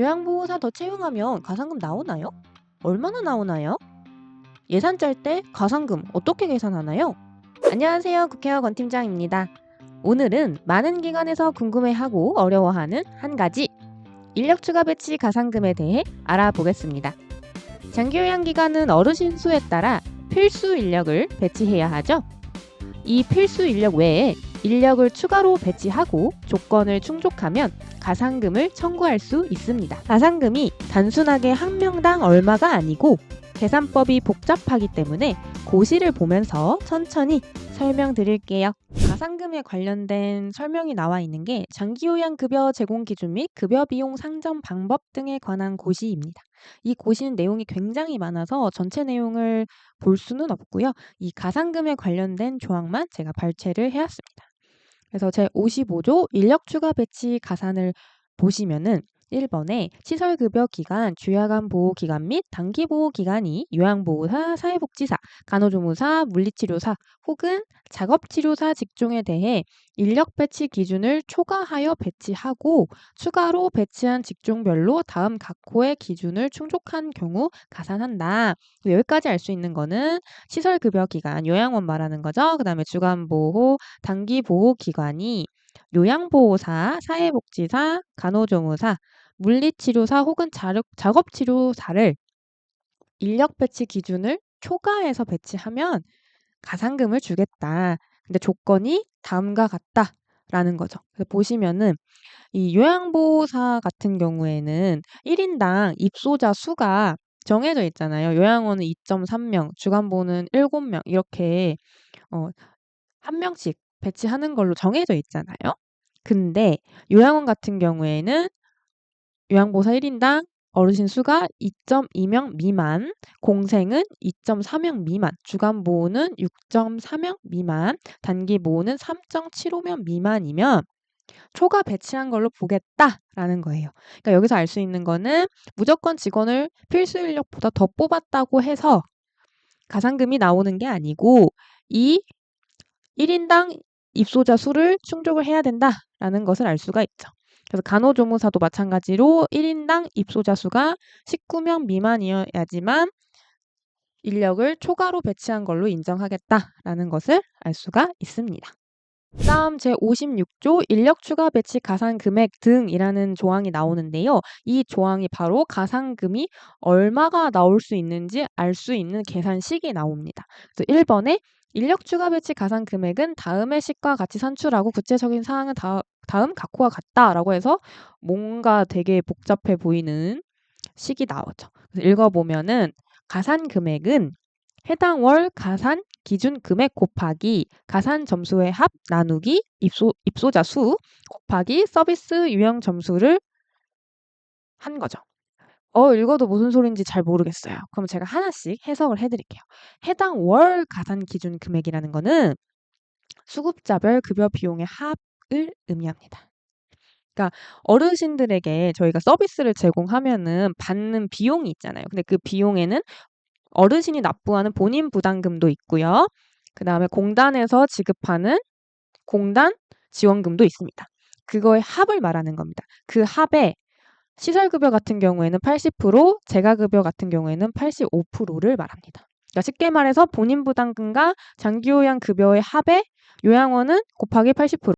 요양보호사 더 채용하면 가산금 나오나요? 얼마나 나오나요? 예산 짤 때 가산금 어떻게 계산하나요? 안녕하세요. 국회의원 권팀장입니다. 오늘은 많은 기관에서 궁금해하고 어려워하는 한 가지 인력 추가 배치 가산금에 대해 알아보겠습니다. 장기요양 기관은 어르신 수에 따라 필수 인력을 배치해야 하죠. 이 필수 인력 외에 인력을 추가로 배치하고 조건을 충족하면 가산금을 청구할 수 있습니다. 가산금이 단순하게 한 명당 얼마가 아니고 계산법이 복잡하기 때문에 고시를 보면서 천천히 설명드릴게요. 가산금에 관련된 설명이 나와 있는 게 장기요양 급여 제공 기준 및 급여 비용 상정 방법 등에 관한 고시입니다. 이 고시는 내용이 굉장히 많아서 전체 내용을 볼 수는 없고요. 이 가산금에 관련된 조항만 제가 발췌를 해왔습니다. 그래서 제 55조 인력 추가 배치 가산을 보시면은 1번에 시설급여 기간, 주야간 보호 기간 및 단기 보호 기간이 요양보호사, 사회복지사, 간호조무사, 물리치료사 혹은 작업치료사 직종에 대해 인력 배치 기준을 초과하여 배치하고 추가로 배치한 직종별로 다음 각 호의 기준을 충족한 경우 가산한다. 여기까지 알 수 있는 거는 시설급여 기간, 요양원 말하는 거죠. 그 다음에 주간보호, 단기보호 기관이 요양보호사, 사회복지사, 간호조무사, 물리치료사 혹은 작업치료사를 인력 배치 기준을 초과해서 배치하면 가산금을 주겠다. 근데 조건이 다음과 같다 라는 거죠. 그래서 보시면은 이 요양보호사 같은 경우에는 1인당 입소자 수가 정해져 있잖아요. 요양원은 2.3명, 주간보호는 7명 이렇게 어, 한 명씩 배치하는 걸로 정해져 있잖아요. 근데 요양원 같은 경우에는 요양보호사 1인당 어르신 수가 2.2명 미만, 공생은 2.4명 미만, 주간 보호는 6.4명 미만, 단기 보호는 3.75명 미만이면 초과 배치한 걸로 보겠다라는 거예요. 그러니까 여기서 알 수 있는 거는 무조건 직원을 필수 인력보다 더 뽑았다고 해서 가산금이 나오는 게 아니고 이 1인당 입소자 수를 충족을 해야 된다라는 것을 알 수가 있죠. 그래서 간호조무사도 마찬가지로 1인당 입소자 수가 19명 미만이어야지만 인력을 초과로 배치한 걸로 인정하겠다라는 것을 알 수가 있습니다. 다음 제56조 인력 추가 배치 가산 금액 등이라는 조항이 나오는데요. 이 조항이 바로 가산금이 얼마가 나올 수 있는지 알 수 있는 계산식이 나옵니다. 그래서 1번에 인력 추가 배치 가산 금액은 다음의 식과 같이 산출하고 구체적인 사항은 다, 다음 각호와 같다라고 해서 뭔가 되게 복잡해 보이는 식이 나오죠. 읽어보면은 가산 금액은 해당 월 가산 기준 금액 곱하기 가산 점수의 합 나누기 입소, 입소자 수 곱하기 서비스 유형 점수를 한 거죠. 어 읽어도 무슨 소리인지 잘 모르겠어요. 그럼 제가 하나씩 해석을 해 드릴게요. 해당 월 가산 기준 금액이라는 거는 수급자별 급여 비용의 합을 의미합니다. 그러니까 어르신들에게 저희가 서비스를 제공하면은 받는 비용이 있잖아요. 근데 그 비용에는 어르신이 납부하는 본인 부담금도 있고요. 그 다음에 공단에서 지급하는 공단 지원금도 있습니다. 그거의 합을 말하는 겁니다. 그 합에 시설급여 같은 경우에는 80%, 재가급여 같은 경우에는 85%를 말합니다. 그러니까 쉽게 말해서 본인 부담금과 장기요양 급여의 합에 요양원은 곱하기 80%,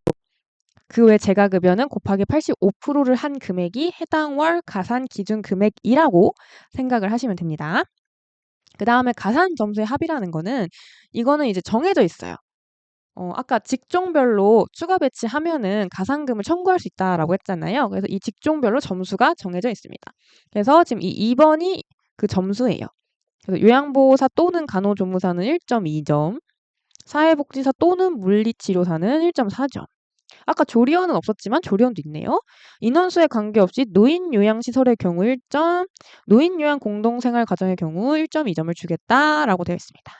그 외 재가급여는 곱하기 85%를 한 금액이 해당 월 가산 기준 금액이라고 생각을 하시면 됩니다. 그 다음에 가산 점수의 합이라는 거는 이거는 이제 정해져 있어요. 어, 아까 직종별로 추가 배치하면은 가산금을 청구할 수 있다라고 했잖아요. 그래서 이 직종별로 점수가 정해져 있습니다. 그래서 지금 이 2번이 그 점수예요. 그래서 요양보호사 또는 간호조무사는 1.2점, 사회복지사 또는 물리치료사는 1.4점. 아까 조리원은 없었지만 조리원도 있네요. 인원수에 관계없이 노인 요양시설의 경우 1점, 노인 요양 공동생활 가정의 경우 1.2점을 주겠다라고 되어 있습니다.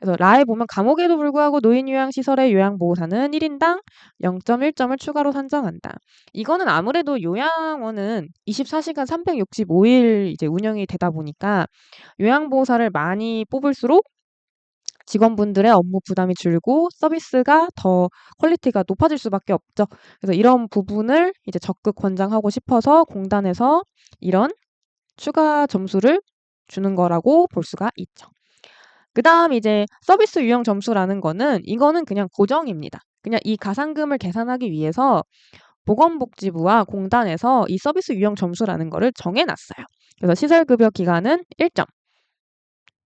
그래서 라에 보면 감옥에도 불구하고 노인 요양 시설의 요양 보호사는 1인당 0.1점을 추가로 산정한다. 이거는 아무래도 요양원은 24시간 365일 이제 운영이 되다 보니까 요양 보호사를 많이 뽑을수록 직원분들의 업무 부담이 줄고 서비스가 더 퀄리티가 높아질 수밖에 없죠. 그래서 이런 부분을 이제 적극 권장하고 싶어서 공단에서 이런 추가 점수를 주는 거라고 볼 수가 있죠. 그 다음 이제 서비스 유형 점수라는 거는 이거는 그냥 고정입니다. 그냥 이 가산금을 계산하기 위해서 보건복지부와 공단에서 이 서비스 유형 점수라는 거를 정해 놨어요. 그래서 시설급여 기간은 1점,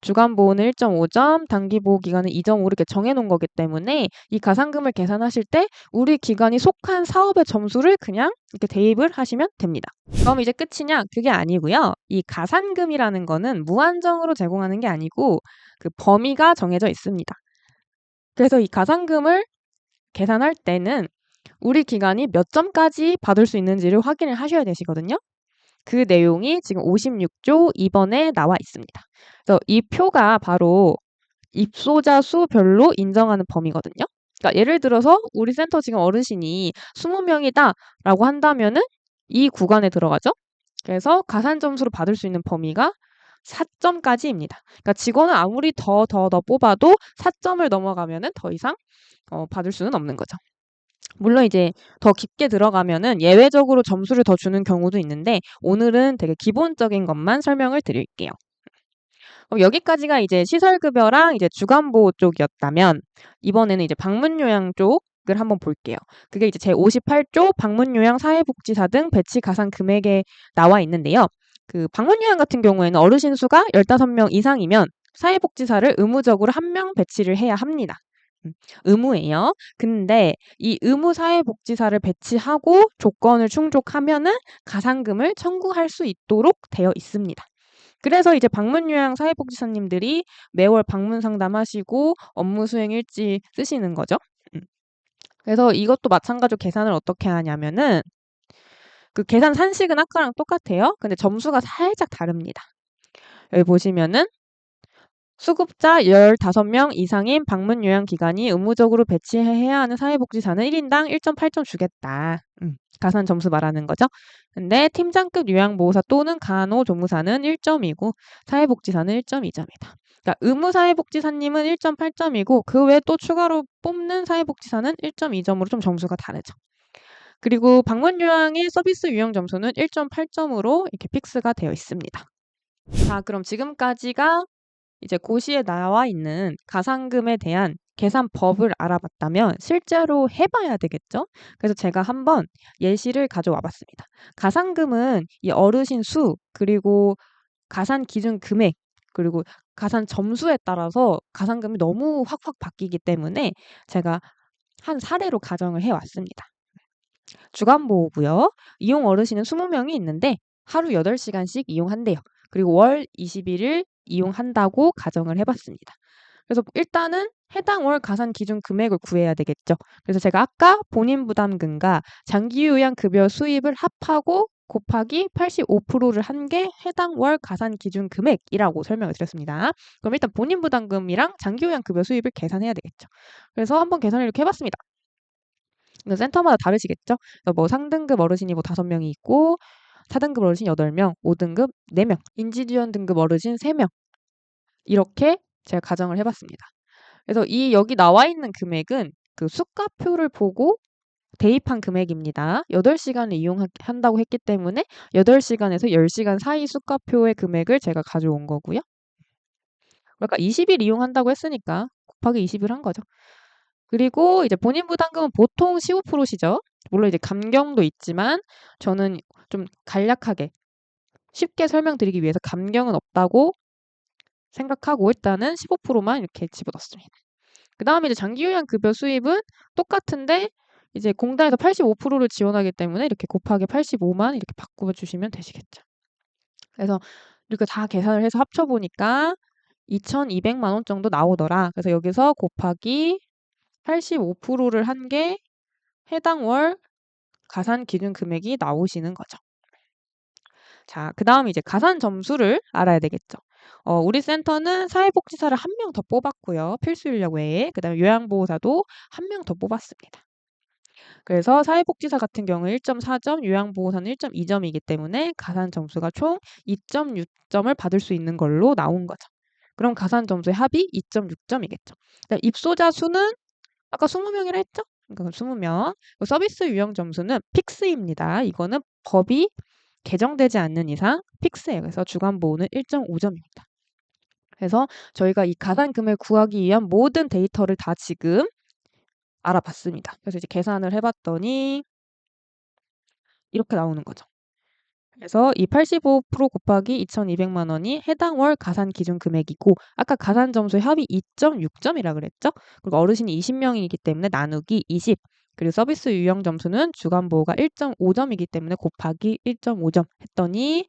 주간 보호는 1.5점, 단기 보호 기간은 2.5 이렇게 정해놓은 거기 때문에 이 가산금을 계산하실 때 우리 기관이 속한 사업의 점수를 그냥 이렇게 대입을 하시면 됩니다. 그럼 이제 끝이냐? 그게 아니고요. 이 가산금이라는 거는 무한정으로 제공하는 게 아니고 그 범위가 정해져 있습니다. 그래서 이 가산금을 계산할 때는 우리 기관이 몇 점까지 받을 수 있는지를 확인을 하셔야 되시거든요. 그 내용이 지금 56조 2번에 나와 있습니다. 그래서 이 표가 바로 입소자 수별로 인정하는 범위거든요. 그러니까 예를 들어서 우리 센터 지금 어르신이 20명이다라고 한다면은 이 구간에 들어가죠. 그래서 가산 점수를 받을 수 있는 범위가 4점까지입니다. 그러니까 직원을 아무리 더 더 더 뽑아도 4점을 넘어가면은 더 이상 어, 받을 수는 없는 거죠. 물론 이제 더 깊게 들어가면은 예외적으로 점수를 더 주는 경우도 있는데 오늘은 되게 기본적인 것만 설명을 드릴게요. 여기까지가 이제 시설급여랑 이제 주간보호 쪽이었다면 이번에는 이제 방문요양 쪽을 한번 볼게요. 그게 이제 제58조 방문요양 사회복지사 등 배치 가산 금액에 나와 있는데요. 그 방문요양 같은 경우에는 어르신 수가 15명 이상이면 사회복지사를 의무적으로 한 명 배치를 해야 합니다. 음, 의무예요. 근데 이 의무 사회복지사를 배치하고 조건을 충족하면은 가산금을 청구할 수 있도록 되어 있습니다. 그래서 이제 방문 요양 사회복지사님들이 매월 방문 상담하시고 업무 수행 일지 쓰시는 거죠. 음. 그래서 이것도 마찬가지로 계산을 어떻게 하냐면은 그 계산 산식은 아까랑 똑같아요. 근데 점수가 살짝 다릅니다. 여기 보시면은 수급자 15명 이상인 방문 요양 기관이 의무적으로 배치해야 하는 사회복지사는 1인당 1.8점 주겠다. 음, 가산 점수 말하는 거죠. 근데 팀장급 요양보호사 또는 간호조무사는 1점이고 사회복지사는 1.2점이다. 그러니까 의무 사회복지사님은 1.8점이고 그 외에 또 추가로 뽑는 사회복지사는 1.2점으로 좀 점수가 다르죠. 그리고 방문 요양의 서비스 유형 점수는 1.8점으로 이렇게 픽스가 되어 있습니다. 자, 그럼 지금까지가 이제 고시에 나와 있는 가산금에 대한 계산법을 알아봤다면 실제로 해봐야 되겠죠? 그래서 제가 한번 예시를 가져와 봤습니다. 가산금은 이 어르신 수, 그리고 가산 기준 금액, 그리고 가산 점수에 따라서 가산금이 너무 확확 바뀌기 때문에 제가 한 사례로 가정을 해왔습니다. 주간보호고요. 이용 어르신은 20명이 있는데 하루 8시간씩 이용한대요. 그리고 월 21일 이용한다고 가정을 해봤습니다. 그래서 일단은 해당 월 가산 기준 금액을 구해야 되겠죠. 그래서 제가 아까 본인 부담금과 장기 요양 급여 수입을 합하고 곱하기 85%를 한 게 해당 월 가산 기준 금액이라고 설명을 드렸습니다. 그럼 일단 본인 부담금이랑 장기 요양 급여 수입을 계산해야 되겠죠. 그래서 한번 계산을 이렇게 해봤습니다. 센터마다 다르시겠죠? 뭐 상등급 어르신이 뭐 5명이 있고 4등급 어르신 8명, 5등급 4명, 인지지원 등급 어르신 3명. 이렇게 제가 가정을 해봤습니다. 그래서 이 여기 나와 있는 금액은 그 수가표를 보고 대입한 금액입니다. 8시간을 이용한다고 했기 때문에 8시간에서 10시간 사이 수가표의 금액을 제가 가져온 거고요. 그러니까 20일 이용한다고 했으니까 곱하기 20을 한 거죠. 그리고 이제 본인 부담금은 보통 15%시죠. 물론 이제 감경도 있지만 저는 좀 간략하게 쉽게 설명드리기 위해서 감경은 없다고 생각하고 일단은 15%만 이렇게 집어넣습니다. 그 다음에 이제 장기요양 급여 수입은 똑같은데 이제 공단에서 85%를 지원하기 때문에 이렇게 곱하기 85만 이렇게 바꾸어 주시면 되시겠죠. 그래서 이렇게 다 계산을 해서 합쳐보니까 2,200만 원 정도 나오더라. 그래서 여기서 곱하기 85%를 한 게 해당 월 가산 기준 금액이 나오시는 거죠. 자, 그 다음 이제 가산 점수를 알아야 되겠죠. 어, 우리 센터는 사회복지사를 한 명 더 뽑았고요. 필수 인력 외에. 그 다음에 요양보호사도 한 명 더 뽑았습니다. 그래서 사회복지사 같은 경우 1.4점, 요양보호사는 1.2점이기 때문에 가산 점수가 총 2.6점을 받을 수 있는 걸로 나온 거죠. 그럼 가산 점수의 합이 2.6점이겠죠. 입소자 수는 아까 20명이라 했죠? 그러니까 20명. 서비스 유형 점수는 픽스입니다. 이거는 법이 개정되지 않는 이상 픽스예요. 그래서 주간 보호는 1.5점입니다. 그래서 저희가 이 가산금을 구하기 위한 모든 데이터를 다 지금 알아봤습니다. 그래서 이제 계산을 해봤더니 이렇게 나오는 거죠. 그래서 이 85% 곱하기 2,200만 원이 해당 월 가산 기준 금액이고 아까 가산 점수의 합이 2.6점이라 그랬죠? 그리고 어르신이 20명이기 때문에 나누기 20 그리고 서비스 유형 점수는 주간 보호가 1.5점이기 때문에 곱하기 1.5점 했더니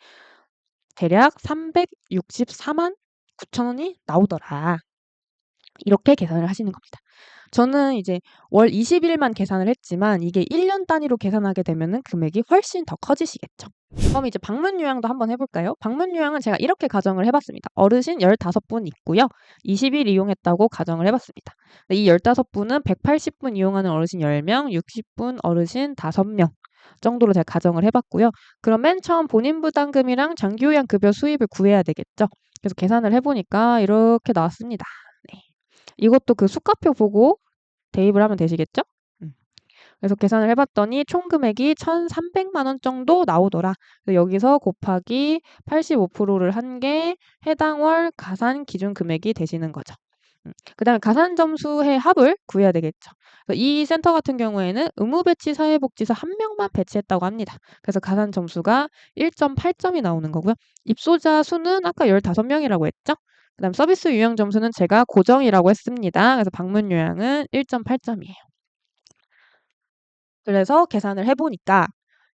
대략 364만 9천 원이 나오더라. 이렇게 계산을 하시는 겁니다. 저는 이제 월 20일만 계산을 했지만 이게 1년 단위로 계산하게 되면은 금액이 훨씬 더 커지시겠죠. 그럼 이제 방문 요양도 한번 해볼까요? 방문 요양은 제가 이렇게 가정을 해봤습니다. 어르신 15분 있고요. 20일 이용했다고 가정을 해봤습니다. 이 15분은 180분 이용하는 어르신 10명, 60분 어르신 5명 정도로 제가 가정을 해봤고요. 그럼 맨 처음 본인 부담금이랑 장기요양 급여 수입을 구해야 되겠죠. 그래서 계산을 해보니까 이렇게 나왔습니다. 네. 이것도 그 수가표 보고 대입을 하면 되시겠죠? 음. 그래서 계산을 해봤더니 총 금액이 1,300만 원 정도 나오더라. 여기서 곱하기 85%를 한 게 해당 월 가산 기준 금액이 되시는 거죠. 음. 그다음에 가산 점수의 합을 구해야 되겠죠. 이 센터 같은 경우에는 의무 배치 사회복지사 한 명만 배치했다고 합니다. 그래서 가산 점수가 1.8점이 나오는 거고요. 입소자 수는 아까 15명이라고 했죠? 그 다음 서비스 유형 점수는 제가 고정이라고 했습니다. 그래서 방문 요양은 1.8점이에요. 그래서 계산을 해보니까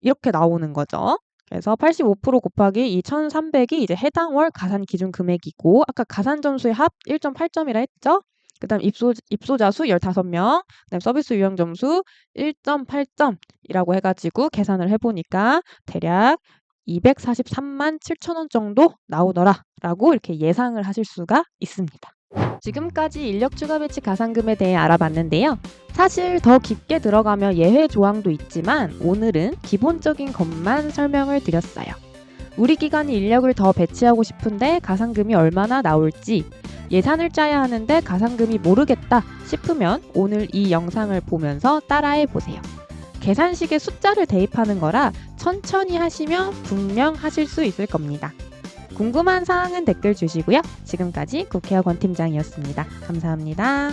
이렇게 나오는 거죠. 그래서 85% 곱하기 2,300이 이제 해당 월 가산 기준 금액이고 아까 가산 점수의 합 1.8점이라 했죠. 그다음 입소 입소자 수 15명, 그다음 서비스 유형 점수 1.8점이라고 해가지고 계산을 해보니까 대략 243만 7천 원 정도 나오더라라고 이렇게 예상을 하실 수가 있습니다. 지금까지 인력 추가 배치 가산금에 대해 알아봤는데요. 사실 더 깊게 들어가며 예외 조항도 있지만 오늘은 기본적인 것만 설명을 드렸어요. 우리 기관이 인력을 더 배치하고 싶은데 가산금이 얼마나 나올지 예산을 짜야 하는데 가산금이 모르겠다 싶으면 오늘 이 영상을 보면서 따라해 보세요. 계산식에 숫자를 대입하는 거라 천천히 하시면 분명 하실 수 있을 겁니다. 궁금한 사항은 댓글 주시고요. 지금까지 국회의원 팀장이었습니다. 감사합니다.